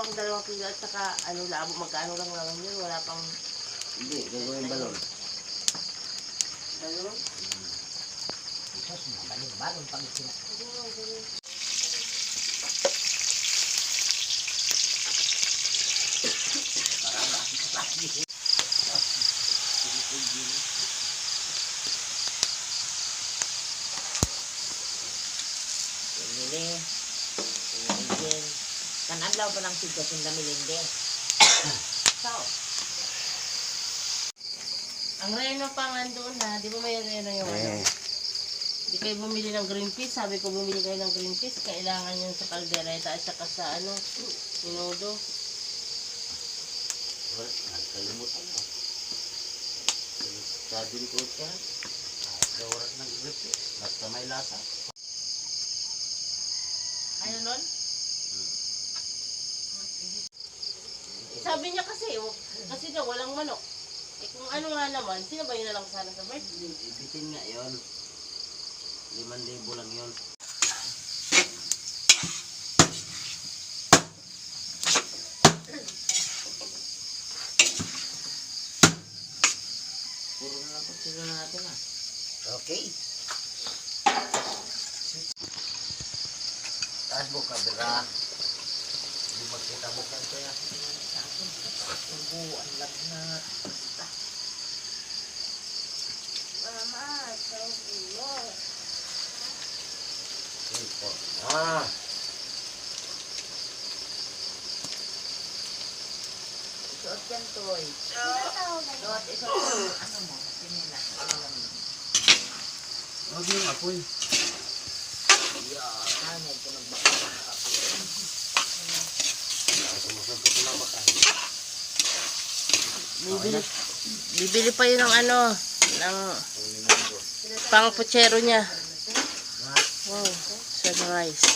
pang dalawang kilo at saka ano labo, magkano lang naman yun. Wala pang Hindi, gagawin balon. ano. Sos, mabaling bagong pangitsina. Pumili. Pumili din. Kanadlaw pa ng sitwasyon na milindi. So, ang reno pa nga doon na, di ba may reno yung ano? Eh, Di kayo bumili ng green peas, sabi ko bumili kayo ng green peas, kailangan yun sa kaldereta at saka sa ano, minudo. wala, nakalimutan mo. Sabi ko siya, dawarat ng grip eh. Basta may lasa. Ano nun? Sabi niya kasi, oh, kasi daw walang manok. Eh kung ano nga naman, sinabay na lang sana sa birthday. Ibitin nga yun. Liman libo lang yun. Puro na lang sila natin ah. Okay. Taas mo ka, bira. Hindi magkita mo ka kaya. Tubo, ang lagnat. Mama, sabi mo. Ah! Suot yan, Toy. Suot, isuot mo. Ano mo? Pinila. Alam mo. Huwag apoy. Ah, medyo nagbaka ng baka. Bibili, bibili pa yun ng ano, ng pang puchero niya. Wow, sunrise.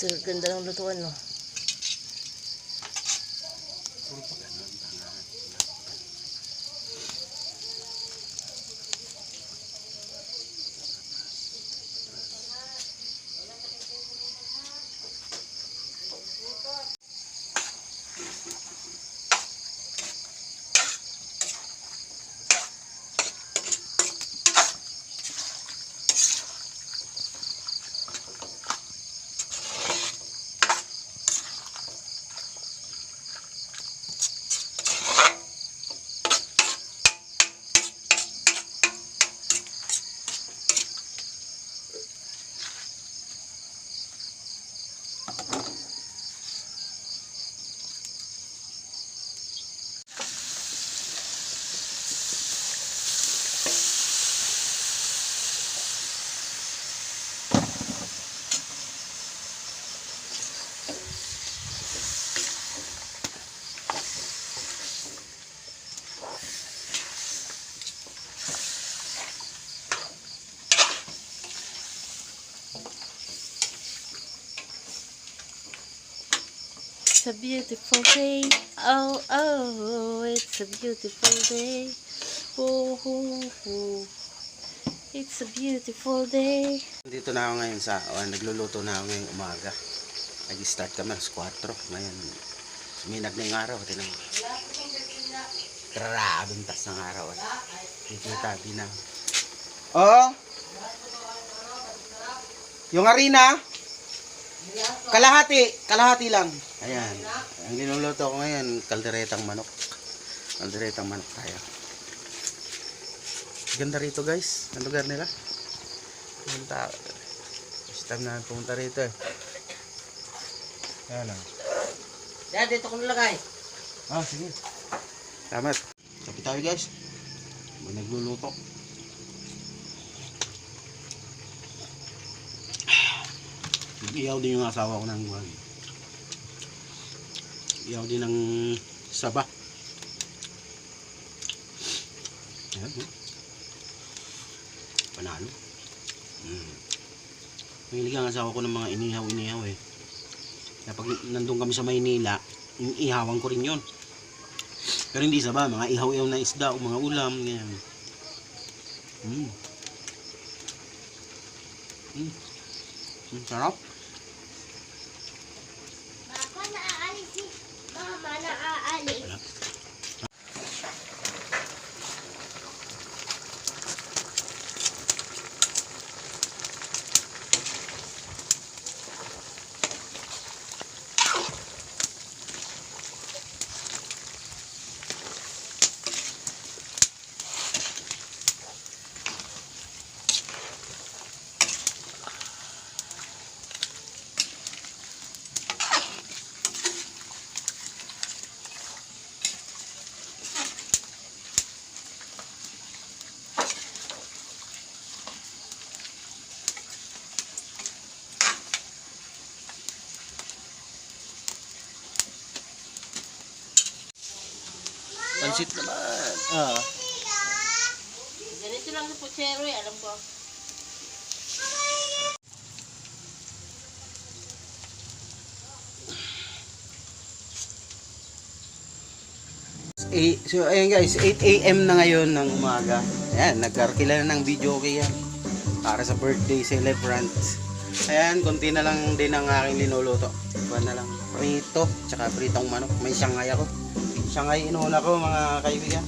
So, ganda ng lutuan, no? It's a beautiful day. Oh, oh, it's a beautiful day. Oh, oh, oh. It's a beautiful day. Dito na ako ngayon sa, oh, nagluluto na ako ngayong umaga. Nag-start kami alas 4. Ngayon, suminag na yung araw. Tinan mo. Grabing tas ng araw. Kikita, di na. Oo. Yung harina, kalahati, kalahati lang. Ayan. Ang niluluto ko ngayon, kalderetang manok. Kalderetang manok tayo. Ganda rito guys. Ang lugar nila. Punta. First time na pumunta rito eh. Ayan lang. Dad, dito ko nilagay. Ah, sige. Salamat. Sabi tayo guys. Nagluluto. Iyaw din yung asawa ko ng kuhan. Iyaw din ng saba. Ayan, oh. Panalo. Mm. Mahilig ang asawa ko ng mga inihaw-inihaw eh. Kaya pag nandun kami sa Maynila, yung ihawan ko rin yun. Pero hindi saba, mga ihaw-ihaw na isda o mga ulam, ganyan. Mm. Mm, sarap. Pansit naman. Ah. Ganito lang sa puchero eh, alam ko. Eh, so ayan guys, 8 a.m. na ngayon ng umaga. Ayan, nagkarkila na ng video okay yan. Para sa birthday celebrant. Ayan, konti na lang din ang aking linuluto. Iba na lang prito, tsaka pritong manok. May shanghai ako. Shanghai inuuna ko mga kaibigan.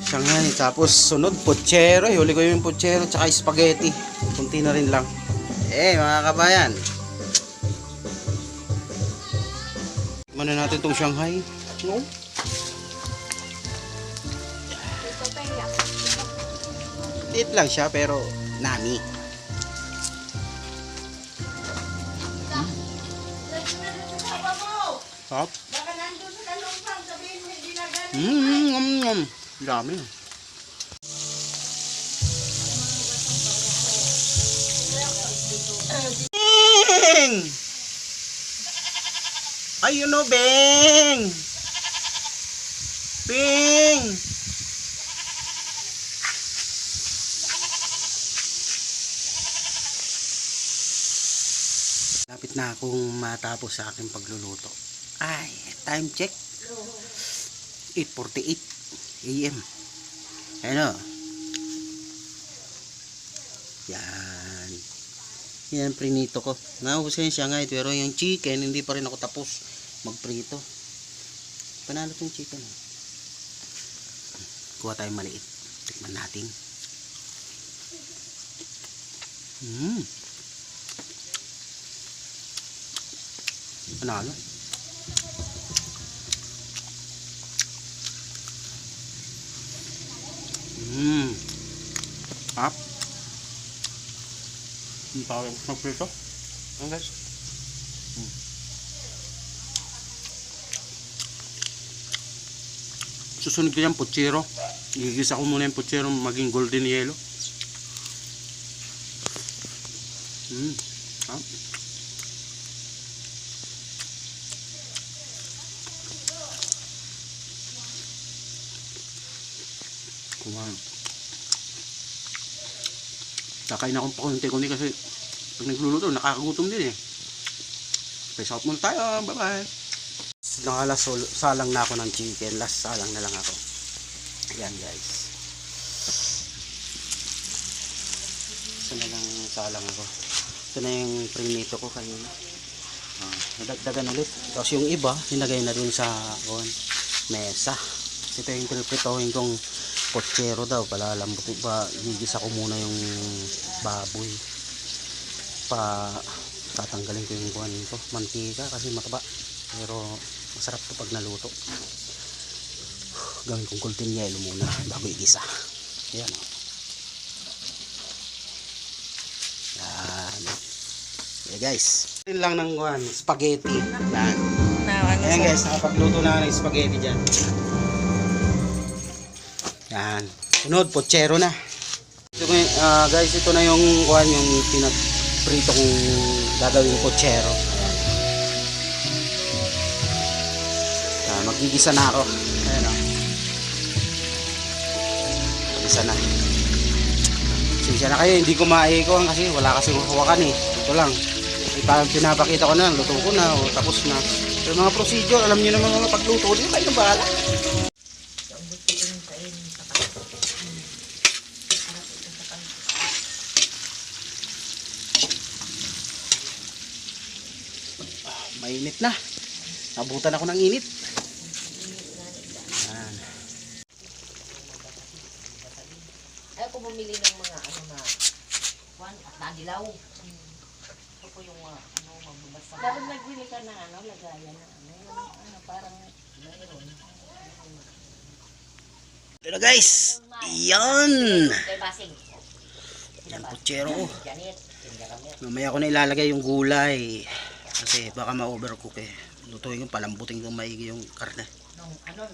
Shanghai, tapos sunod pochero. Huli ko yung pochero, tsaka spaghetti. Kunti na rin lang. Eh, mga kabayan. Tikman na natin tong Shanghai. No? Liit lang siya pero nami. Sarap. Baka nandun sa kalumpang, sabihin mo hindi na ganun. Mmm, nom nom. Dami. Bing! Ayun o, Bing! Bing! Lapit na akong matapos sa aking pagluluto. Ay, time check. 8.48 a.m. Ano? Yan. Yan, prinito ko. Naubos ko yung siyangay, pero yung chicken, hindi pa rin ako tapos magprito. Panalo tong chicken. ah. Kuha tayong maliit. Tikman natin. Hmm. Panalo. Hap. Ang tawag magprito. Ang guys. Mm. Susunod ko yung puchero. Igigisa ko muna yung puchero maging golden yellow. Mm. Hap. Kakain akong pakunti-kunti kasi pag nagluluto, nakakagutom din eh. Peace out muna tayo. Bye-bye. Nakalas salang na ako ng chicken. Last salang na lang ako. Ayan guys. Isa na lang salang ako. Ito na yung prinito ko kanina. Ah, nadagdagan ulit. Tapos yung iba, nilagay na dun sa on, mesa. Ito yung pinipitohin kong pochero daw. Palalambutin pa. Gigisa ko muna yung baboy. Pa tatanggalin ko yung kuhan nito. Mantika kasi mataba. Pero masarap to pag naluto. Gawin kong kultin yelo muna bago igisa. Ayan o. Yan. Okay guys. Yun lang ng kuhan. Spaghetti. Yan. Ayan guys, nakapagluto na ng spaghetti dyan. Yan. Sunod, pochero na. Ko yung- ah, guys, ito na yung kuhan, yung pinag prito kong gagawin kutsero. Ayan. Ah, magigisa na ako. Ayan o. Magigisa na. Sinsya na kayo, hindi ko maikuhan kasi wala kasi hawakan eh. Ito lang. Ipag pinapakita ko na, luto ko na, o tapos na. Pero mga procedure, alam niyo naman mga pagluto, di ba kayo bahala? Ang gusto ko yung kain sa kanto. Hmm. Sarap ito sa kanto. Mainit na. Nabutan ako ng init. Ayan. Ay, ako bumili ng mga ano na, kwan, at nadilaw. Ito po yung mga, ano, magbabasa. Dapat nagbili ka ng ano, lagayan na ano, yung ano, parang Mayroon. Ito na guys. Yan. Yan. Tindaramit. Mamaya ko na ilalagay yung gulay. Kasi baka ma-overcook eh. Lutuin ko, palambutin ko maigi yung karne. Ano,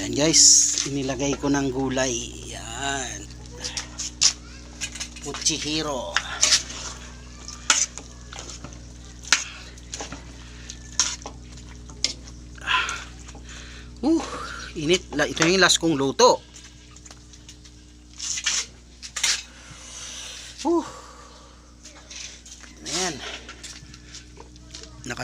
Yan guys, inilagay ko ng gulay. Yan. Puchihiro. Uh, init. Ito yung last kong luto. Uh. Ayan.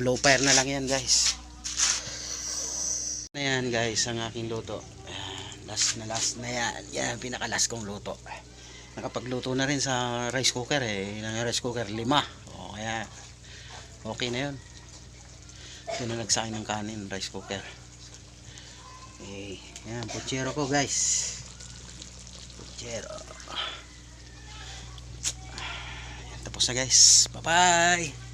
Naka low fire na lang yan guys. Ayan guys, ang aking luto. Last na last na yan. Yan, pinaka last kong luto. Nakapagluto na rin sa rice cooker eh. Ilang rice cooker? Lima. O, kaya okay na yun. Ito na nagsakin ng kanin, rice cooker. Okay, yan, puchero ko guys. Puchero. Ayan, tapos na guys. Bye-bye.